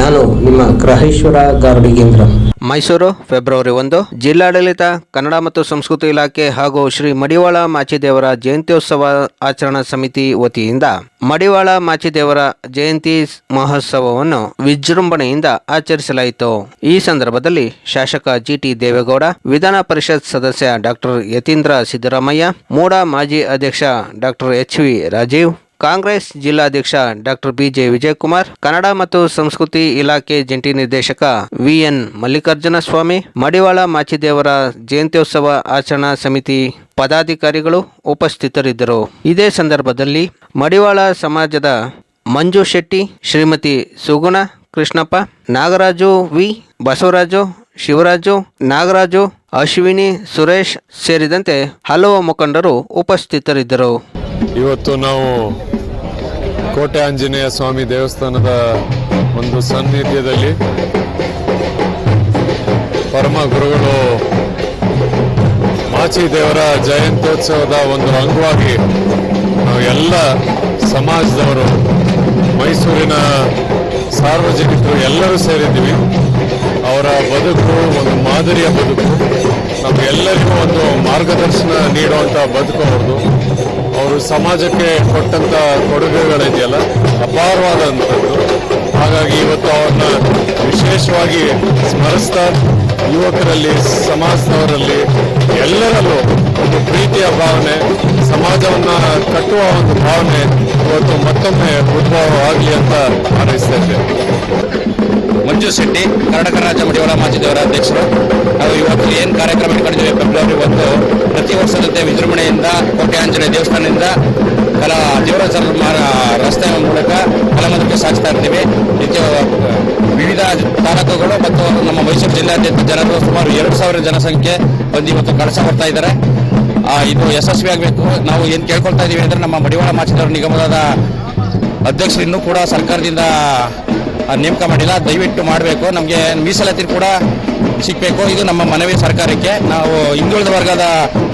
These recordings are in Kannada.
ನಾನು ನಿಮ್ಮ ಗ್ರಹೇಶ್ವರ ಗಾರ್ಡಿಗೇಂದ್ರ ಮೈಸೂರು, ಫೆಬ್ರವರಿ ಒಂದು. ಜಿಲ್ಲಾಡಳಿತ, ಕನ್ನಡ ಮತ್ತು ಸಂಸ್ಕೃತಿ ಇಲಾಖೆ ಹಾಗೂ ಶ್ರೀ ಮಡಿವಾಳ ಮಾಚಿದೇವರ ಜಯಂತ್ಯೋತ್ಸವ ಆಚರಣಾ ಸಮಿತಿ ವತಿಯಿಂದ ಮಡಿವಾಳ ಮಾಚಿದೇವರ ಜಯಂತಿ ಮಹೋತ್ಸವವನ್ನು ವಿಜೃಂಭಣೆಯಿಂದ ಆಚರಿಸಲಾಯಿತು. ಈ ಸಂದರ್ಭದಲ್ಲಿ ಶಾಸಕ ಜಿಟಿ ದೇವೇಗೌಡ, ವಿಧಾನ ಪರಿಷತ್ ಸದಸ್ಯ ಡಾಕ್ಟರ್ ಯತೀಂದ್ರ ಸಿದ್ದರಾಮಯ್ಯ, ಮೂಡ ಮಾಜಿ ಅಧ್ಯಕ್ಷ doctor H V Rajeev Congress ಜಿಲ್ಲಾಧ್ಯಕ್ಷ ಡಾಕ್ಟರ್ ಬಿಜೆ ವಿಜಯಕುಮಾರ್, ಕನ್ನಡ ಮತ್ತು ಸಂಸ್ಕೃತಿ ಇಲಾಖೆ ಜಂಟಿ ನಿರ್ದೇಶಕ ವಿಎನ್ ಮಲ್ಲಿಕಾರ್ಜುನ ಸ್ವಾಮಿ, ಮಡಿವಾಳ ಮಾಚಿದೇವರ ಜಯಂತ್ಯೋತ್ಸವ ಆಚರಣಾ ಸಮಿತಿ ಪದಾಧಿಕಾರಿಗಳು ಉಪಸ್ಥಿತರಿದ್ದರು. ಇದೇ ಸಂದರ್ಭದಲ್ಲಿ ಮಡಿವಾಳ ಸಮಾಜದ ಮಂಜು ಶೆಟ್ಟಿ, ಶ್ರೀಮತಿ ಸುಗುಣ ಕೃಷ್ಣಪ್ಪ, ನಾಗರಾಜು ವಿ ಬಸವರಾಜು, ಶಿವರಾಜು, ನಾಗರಾಜು, ಅಶ್ವಿನಿ ಸುರೇಶ್ ಸೇರಿದಂತೆ ಹಲವು ಮುಖಂಡರು ಉಪಸ್ಥಿತರಿದ್ದರು. ಇವತ್ತು ನಾವು ಕೋಟೆ ಆಂಜನೇಯ ಸ್ವಾಮಿ ದೇವಸ್ಥಾನದ ಒಂದು ಸನ್ನಿಧ್ಯದಲ್ಲಿ ಪರಮ ಗುರುಗಳು ಮಾಚಿ ದೇವರ ಜಯಂತ್ಯೋತ್ಸವದ ಒಂದು ಅಂಗವಾಗಿ ನಾವು ಎಲ್ಲ ಸಮಾಜದವರು, ಮೈಸೂರಿನ ಸಾರ್ವಜನಿಕರು ಎಲ್ಲರೂ ಸೇರಿದ್ದೀವಿ. ಅವರ ಬದುಕು, ಒಂದು ಮಾದರಿಯ ಬದುಕು, ನಮಗೆಲ್ಲರಿಗೂ ಒಂದು ಮಾರ್ಗದರ್ಶನ ನೀಡುವಂಥ ಬದುಕು ಅವ್ರದ್ದು. ಅವರು ಸಮಾಜಕ್ಕೆ ಕೊಟ್ಟಂಥ ಕೊಡುಗೆಗಳಿದೆಯಲ್ಲ ಅಪಾರವಾದಂಥದ್ದು. ಹಾಗಾಗಿ ಇವತ್ತು ಅವ್ರನ್ನ ವಿಶೇಷವಾಗಿ ಸ್ಮರಿಸ್ತಾ ಯುವಕರಲ್ಲಿ, ಸಮಾಜದವರಲ್ಲಿ ಎಲ್ಲರಲ್ಲೂ ಒಂದು ಪ್ರೀತಿಯ ಭಾವನೆ, ಸಮಾಜವನ್ನ ಕಟ್ಟುವ ಒಂದು ಭಾವನೆ ಇವತ್ತು ಮತ್ತೊಮ್ಮೆ ಉದ್ಭವವಾಗಲಿ ಅಂತ ಹಾರೈಸ್ತಾ ಮಂಜು ಶೆಟ್ಟಿ ಕರ್ನಾಟಕ ರಾಜ್ಯ ಮಡಿವಾಳ ಮಾಚಿದೇವರ ಅಧ್ಯಕ್ಷರು. ನಾವು ಇವತ್ತು ಏನು ಕಾರ್ಯಕ್ರಮ ಇಟ್ಕೊಂಡಿದ್ದೇವೆ ಫೆಬ್ರವರಿ ಒಂದು ಪ್ರತಿ ವರ್ಷದಂತೆ ವಿಜೃಂಭಣೆಯಿಂದ ಕೋಟೆ ಆಂಜನೇಯ ದೇವಸ್ಥಾನದಿಂದ ಕಲಾ ದೇವರ ರಸ್ತೆ ಮೂಲಕ ಕಲಾಮಂದಿರಕ್ಕೆ ಸಾಗಿಸ್ತಾ ಇರ್ತೀವಿ. ನಿತ್ಯ ವಿವಿಧ ತಾಲೂಕುಗಳು ಮತ್ತು ನಮ್ಮ ಮೈಸೂರು ಜಿಲ್ಲಾದ್ಯಂತ ಜನರು ಸುಮಾರು ಎರಡು ಸಾವಿರ ಜನಸಂಖ್ಯೆ ಬಂದು ಇವತ್ತು ಕಳಸ ಬರ್ತಾ ಇದ್ದಾರೆ. ಇದು ಯಶಸ್ವಿ ಆಗಬೇಕು. ನಾವು ಏನು ಕೇಳ್ಕೊಳ್ತಾ ಇದ್ದೀವಿ ಅಂದರೆ ನಮ್ಮ ಮಡಿವಾಳ ಮಾಚಿದವರ ನಿಗಮದ ಅಧ್ಯಕ್ಷರು ಇನ್ನೂ ಕೂಡ ಸರ್ಕಾರದಿಂದ ನೇಮಕ ಮಾಡಿಲ್ಲ, ದಯವಿಟ್ಟು ಮಾಡಬೇಕು. ನಮಗೆ ಮೀಸಲಾತಿ ಕೂಡ ಸಿಗಬೇಕು. ಇದು ನಮ್ಮ ಮನವಿ ಸರ್ಕಾರಕ್ಕೆ. ನಾವು ಹಿಂದುಳಿದ ವರ್ಗದ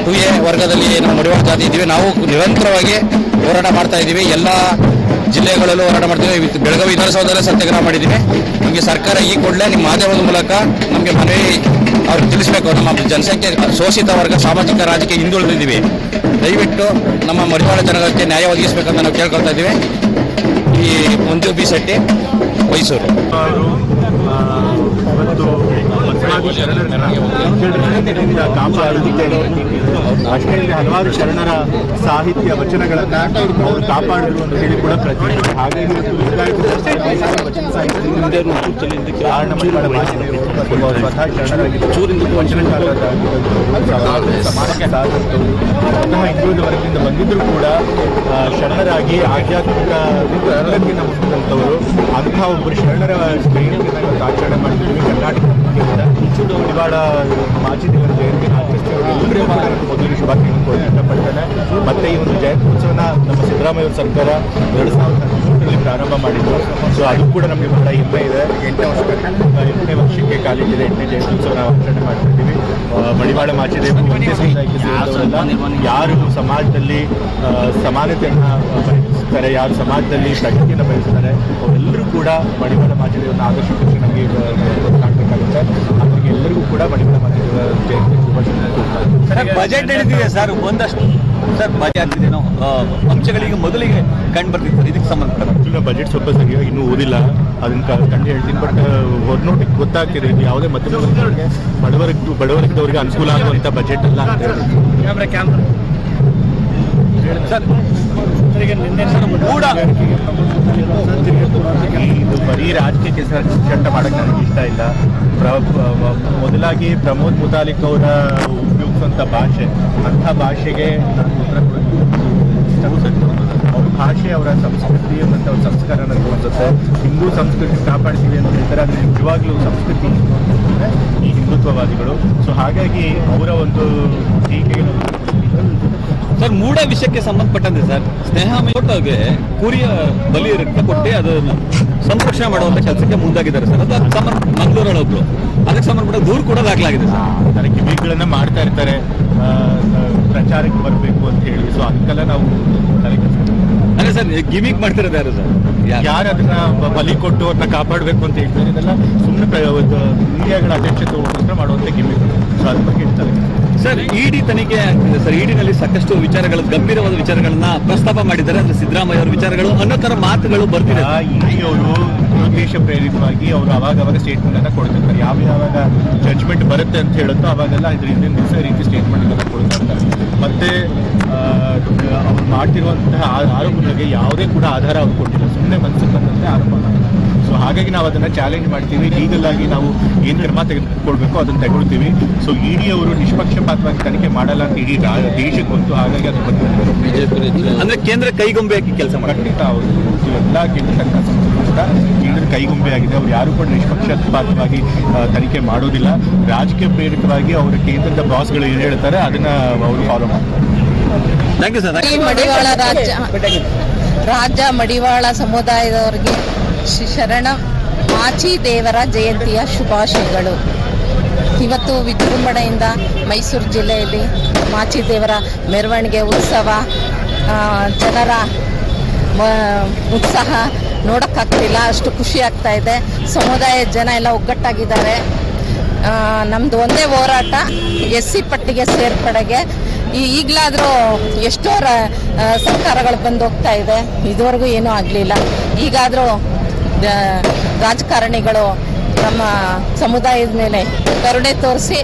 ಟು ಎ ವರ್ಗದಲ್ಲಿ ನಾವು ಮಡಿವಾಳ ಜಾತಿ ಇದ್ದೀವಿ. ನಾವು ನಿರಂತರವಾಗಿ ಹೋರಾಟ ಮಾಡ್ತಾ ಇದ್ದೀವಿ. ಎಲ್ಲ ಜಿಲ್ಲೆಗಳಲ್ಲೂ ಹೋರಾಟ ಮಾಡ್ತೀವಿ. ಬೆಳಗಾವಿ ವಿಧಾನಸೌಧದಲ್ಲೇ ಸತ್ಯಾಗ್ರಹ ಮಾಡಿದ್ದೀವಿ. ನಮಗೆ ಸರ್ಕಾರ ಈ ಕೂಡಲೇ ನಿಮ್ಮ ಮಾಧ್ಯಮದ ಮೂಲಕ ನಮಗೆ ಮನವಿ ಅವ್ರಿಗೆ ತಿಳಿಸಬೇಕು. ನಮ್ಮ ಜನಸಂಖ್ಯೆ, ಶೋಷಿತ ವರ್ಗ, ಸಾಮಾಜಿಕ, ರಾಜಕೀಯ ಹಿಂದುಳಿದಿದ್ದೀವಿ. ದಯವಿಟ್ಟು ನಮ್ಮ ಮಡಿವಾಳ ಜನಗಳಿಗೆ ನ್ಯಾಯ ಒದಗಿಸಬೇಕಂತ ನಾವು ಕೇಳ್ಕೊಳ್ತಾ ಇದ್ದೀವಿ. ಈ ಮಂಜು ಬಿ ಶೆಟ್ಟಿ ಮೈಸೂರು. ಅವರು ಅಷ್ಟೇ ಹಲವಾರು ಶರಣರ ಸಾಹಿತ್ಯ ವಚನಗಳನ್ನು ಅವರು ಕಾಪಾಡಿದ್ರು ಅಂತ ಹೇಳಿ ಕೂಡ ಪ್ರತಿ ಹಾಗಾಗಿ ವಚನ ಸಾಹಿತ್ಯ ಸ್ವತಃ ಶರಣರಾಗಿದ್ದರು ಬಂದಿದ್ರು ಕೂಡ ಶರಣರಾಗಿ ಆಧ್ಯಾತ್ಮಿಕ ಮುಂದಂಥವರು ಅಂತಹ ಒಬ್ಬರು ಶರಣರ ಇವತ್ತು ಆಚರಣೆ ಮಾಡಿದ್ದೀವಿ ಕರ್ನಾಟಕ ಮುಖ್ಯಮಂತ್ರಿ ಮಾಜಿ ದೇವರ ನಾನು ಮೊದಲಿಗೆ ಶುಭ ಕೊಡಲು ಇಷ್ಟಪಡ್ತೇನೆ ಮತ್ತೆ ಈ ಒಂದು ಜಯಂತೋತ್ಸವನ ನಮ್ಮ ಸಿದ್ದರಾಮಯ್ಯ ಸರ್ಕಾರ ಎರಡು ಸಾವಿರದ ಹದಿಮೂರರಲ್ಲಿ ಪ್ರಾರಂಭ ಮಾಡಿದ್ದು. ಸೊ ಅದು ಕೂಡ ನಮಗೆ ಬಹಳ ಹೆಮ್ಮೆ ಇದೆ. ಎಂಟನೇ ವರ್ಷ ಎಂಟನೇ ವರ್ಷಕ್ಕೆ ಕಾಲಿಟ್ಟಿದೆ. ಎಂಟನೇ ಜಯಂತೋತ್ಸವ ನಾವು ಆಚರಣೆ ಮಾಡ್ತಿದ್ದೀವಿ. ಮಡಿವಾಳ ಮಾಚಿದೇವರು ಒಂದೇ ಸಮುದಾಯಕ್ಕೆ ಸೇರಿದವರಲ್ಲ. ಯಾರು ಸಮಾಜದಲ್ಲಿ ಸಮಾನತೆಯನ್ನು ಬಯಸ್ತಾರೆ ಯಾರು ಸಮಾಜದಲ್ಲಿ ಪ್ರಗತಿಯನ್ನು ಬಯಸ್ತಾರೆ ಅವರೆಲ್ಲರೂ ಕೂಡ ಮಡಿವಾಳ ಮಾಚಿದೇವರನ್ನ ಆದರ್ಶಕ್ಕೆ ನಮಗೆ ಕಾಣಬೇಕಾಗುತ್ತೆ ಅವರಿಗೆ ಎಲ್ಲರಿಗೂ ಕೂಡ ಬಜೆಟ್ ಹೇಳಿದ್ದೀವಿ ಸರ್ ಒಂದಷ್ಟು. ಸರ್ ಬಜೆಟ್ ಆಗ್ತಿದೇನೋ ಆ, ಅಂಶಗಳಿಗೆ ಮೊದಲಿಗೆ ಕಂಡು ಬರ್ತಿತ್ತು. ಇದಕ್ಕೆ ಸಂಬಂಧಪಟ್ಟ ಬಜೆಟ್ ಸ್ವಲ್ಪ ಸರಿಯಾಗಿ ಇನ್ನೂ ಓದಿಲ್ಲ. ಅದನ್ನ ಕಂಡು ಹೇಳ್ತೀನಿ ಬಟ್ ಹೊರನೋಟಕ್ಕೆ ಗೊತ್ತಾಗ್ತಿದೆ. ಇದು ಯಾವುದೇ ಮಧ್ಯಮ ಬಡವರಿಗೆ ಬಡವರಿದ್ದವರಿಗೆ ಬಡವರ್ಗದವರಿಗೆ ಅನುಕೂಲ ಆಗುವಂಥ ಬಜೆಟ್ ಅಲ್ಲ ಕ್ಯಾಮ್ರಾ ಹೇಳಿ ಸರ್ ಕೂಡ. ಇದು ಬರೀ ರಾಜಕೀಯ ಸರ್ ಚಟ್ಟ ಮಾಡಕ್ಕೆ ನನಗೆ ಇಷ್ಟ ಇಲ್ಲ. ಮೊದಲಾಗಿ ಪ್ರಮೋದ್ ಮುತಾಲಿಕ್ ಅವರ ಉಪಯೋಗಿಸುವಂಥ ಭಾಷೆ ಅಂಥ ಭಾಷೆಗೆ ನಾನು ಉತ್ತರ ಕೊಡೋದು ಅವ್ರ ಭಾಷೆ ಅವರ ಸಂಸ್ಕೃತಿ ಮತ್ತು ಅವ್ರ ಸಂಸ್ಕಾರನ ತೋರಿಸುತ್ತೆ. ಹಿಂದೂ ಸಂಸ್ಕೃತಿ ಕಾಪಾಡ್ತೀವಿ ಅಂತ ಹೇಳ್ತಾರೆ ಆದರೆ ನಿಜವಾಗ್ಲೂ ಸಂಸ್ಕೃತಿ ಅಂದ್ರೆ ಈ ಹಿಂದುತ್ವವಾದಿಗಳು. ಸೊ ಹಾಗಾಗಿ ಅವರ ಒಂದು ಟೀಕೆಗೆ ಸರ್ ಮೂಡ ವಿಷಯಕ್ಕೆ ಸಂಬಂಧಪಟ್ಟಂತೆ ಸರ್ ಸ್ನೇಹ ಮೇಲೆ ಕುರಿಯ ಬಲಿ ರಕ್ತ ಕೊಟ್ಟು ಅದನ್ನು ಸಂರಕ್ಷಣೆ ಮಾಡುವಂತ ಕೆಲಸಕ್ಕೆ ಮುಂದಾಗಿದ್ದಾರೆ ಸರ್. ಅದು ಸಂಬಂಧ ಮಂಗಳೂರೊಳೊಬ್ರು ಅದಕ್ಕೆ ಸಂಬಂಧಪಟ್ಟ ದೂರು ಕೂಡ ದಾಖಲಾಗಿದೆ ಸರ್. ಅದಕ್ಕೆ ಕಿವಿಗಳನ್ನ ಮಾಡ್ತಾ ಇರ್ತಾರೆ. ಪ್ರಚಾರಕ್ಕೆ ಬರಬೇಕು ಅಂತ ಹೇಳಿ. ಸೊ ಅದಕ್ಕೆಲ್ಲ ನಾವು ತಲೆ. ಅಂದ್ರೆ ಸರ್ ಗಿಮಿಕ್ ಮಾಡ್ತಿರೋದು ಯಾರು ಸರ್ ಯಾರು? ಅದನ್ನ ಬಲಿ ಕೊಟ್ಟು ಅದನ್ನ ಕಾಪಾಡಬೇಕು ಅಂತ ಹೇಳ್ತಾರೆ ಇದೆಲ್ಲ ಸುಮ್ಮನೆ ಮೀಡಿಯಾಗಳ ಅಧ್ಯಕ್ಷತೆ ಮಾಡುವಂತ ಗಿಮಿಕ್ ಸೊ ಅದ್ರ ಬಗ್ಗೆ ಕೆಡಿಸ್ಕೊಳ್ತೀವಿ. ಸರ್, ಇಡಿ ತನಿಖೆ ಆಗ್ತಿದೆ ಸರ್. ಇಡಿನಲ್ಲಿ ಸಾಕಷ್ಟು ವಿಚಾರಗಳು, ಗಂಭೀರವಾದ ವಿಚಾರಗಳನ್ನ ಪ್ರಸ್ತಾಪ ಮಾಡಿದ್ದಾರೆ. ಅಂದ್ರೆ ಸಿದ್ದರಾಮಯ್ಯ ಅವರ ವಿಚಾರಗಳು, ಅನ್ನೋ ತರ ಮಾತುಗಳು ಬರ್ತಿದೆ. ಅವರು ದುರುದ್ದೇಶ ಪ್ರೇರಿತವಾಗಿ ಅವರು ಅವಾಗ ಅವಾಗ ಸ್ಟೇಟ್ಮೆಂಟ್ ಅನ್ನ ಕೊಡ್ತಿರ್ತಾರೆ. ಯಾವ ಯಾವಾಗ ಜಡ್ಜ್ಮೆಂಟ್ ಬರುತ್ತೆ ಅಂತ ಹೇಳುತ್ತೋ ಅವಾಗೆಲ್ಲ ಇದ್ರ ಹಿಂದಿನ ದಿವಸ ರೀತಿ ಸ್ಟೇಟ್ಮೆಂಟ್ ಅನ್ನ ಕೊಡ್ತಾ ಇರ್ತಾರೆ. ಮತ್ತೆ ಅವ್ರು ಮಾಡ್ತಿರುವಂತಹ ಆರೋಪದ ಆರೋಪಗಳಿಗೆ ಯಾವುದೇ ಕೂಡ ಆಧಾರ ಅವ್ರು ಕೊಟ್ಟಿಲ್ಲ. ಸುಮ್ಮನೆ ಮನಸ್ಸು ಬಂದಂತೆ ಆರೋಪ ಸೊ ಹಾಗಾಗಿ ನಾವು ಅದನ್ನ ಚಾಲೆಂಜ್ ಮಾಡ್ತೀವಿ. ಲೀಗಲ್ ಆಗಿ ನಾವು ಏನು ಕ್ರಮ ತೆಗೆದುಕೊಳ್ಬೇಕು ಅದನ್ನ ತಗೊಳ್ತೀವಿ. ಸೊ ಇಡಿ ಅವರು ನಿಷ್ಪಕ್ಷಪಾತವಾಗಿ ತನಿಖೆ ಮಾಡಲ್ಲ ಅಂತ ಇಡೀ ದೇಶಕ್ಕೆ ಗೊತ್ತು. ಹಾಗಾಗಿ ಅದ್ರ ಬಗ್ಗೆ ಅಂದ್ರೆ ಕೇಂದ್ರ ಕೈಗೊಂಬೆ ಹಾಕಿ ಕೆಲಸ ಮಾಡಿ ಖಂಡಿತ ಅವರು ಎಲ್ಲ ಕೇಂದ್ರ ಸರ್ಕಾರ ಸಂಸ್ಥೆಗಳು ಕೂಡ ಕೇಂದ್ರ ಕೈಗೊಂಬೆ ಆಗಿದೆ. ಅವ್ರು ಯಾರು ಕೂಡ ನಿಷ್ಪಕ್ಷಪಾತವಾಗಿ ತನಿಖೆ ಮಾಡೋದಿಲ್ಲ. ರಾಜಕೀಯ ಪ್ರೇರಿತವಾಗಿ ಅವರು ಕೇಂದ್ರದ ಬಾಸ್ಗಳು ಏನು ಹೇಳ್ತಾರೆ ಅದನ್ನ ಅವರು ಫಾಲೋ ಮಾಡ್ತಾರೆ. ಥ್ಯಾಂಕ್ ಯು ಸರ್ ಈ ಮಡಿವಾಳ ರಾಜ್ಯ ರಾಜ್ಯ ಮಡಿವಾಳ ಸಮುದಾಯದವರಿಗೆ ಶ್ರೀ ಶರಣ ಮಾಚಿ ದೇವರ ಜಯಂತಿಯ ಶುಭಾಶಯಗಳು. ಇವತ್ತು ವಿಜೃಂಭಣೆಯಿಂದ ಮೈಸೂರು ಜಿಲ್ಲೆಯಲ್ಲಿ ಮಾಚಿ ದೇವರ ಮೆರವಣಿಗೆ ಉತ್ಸವ ಜನರ ಉತ್ಸಾಹ ನೋಡೋಕ್ಕಾಗ್ತಿಲ್ಲ, ಅಷ್ಟು ಖುಷಿ ಆಗ್ತಾ ಇದೆ. ಸಮುದಾಯದ ಜನ ಎಲ್ಲ ಒಗ್ಗಟ್ಟಾಗಿದ್ದಾರೆ. ನಮ್ಮದು ಒಂದೇ ಹೋರಾಟ ಎಸ್ ಸಿ ಪಟ್ಟಿಗೆ ಸೇರ್ಪಡೆಗೆ. ಈ, ಈಗಲಾದರೂ ಎಷ್ಟೋ ಸರ್ಕಾರಗಳು ಬಂದು ಹೋಗ್ತಾ ಇದೆ. ಇದುವರೆಗೂ ಏನೂ ಆಗಲಿಲ್ಲ. ಈಗಾದರೂ ರಾಜಕಾರಣಿಗಳು ನಮ್ಮ ಸಮುದಾಯದ ಮೇಲೆ ಕರುಣೆ ತೋರಿಸಿ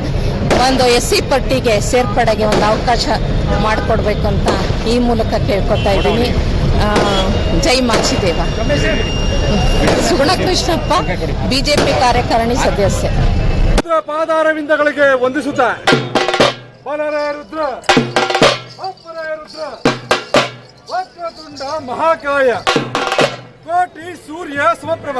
ಒಂದು ಎಸ್ ಸಿ ಪಟ್ಟಿಗೆ ಸೇರ್ಪಡೆಗೆ ಒಂದು ಅವಕಾಶ ಮಾಡಿಕೊಡ್ಬೇಕು ಅಂತ ಈ ಮೂಲಕ ಕೇಳ್ಕೊತಾ ಇದ್ದೀನಿ. ಜೈ ಮಾಚಿದೇವ. ಸುಗುಣ ಕೃಷ್ಣಪ್ಪ ಬಿಜೆಪಿ ಕಾರ್ಯಕಾರಿಣಿ ಸದಸ್ಯ. ಪಾದಾರವಿಂದಗಳಿಗೆ ವಂದಿಸುತ್ತ. ರುದ್ರ ರುದ್ರ ಮಹಾಕಾಯ. ಕೋಟಿ ಸೂರ್ಯ ಸಮಪ್ರಭ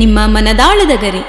ನಿಮ್ಮ ಮನದಾಳದ ಗರಿ.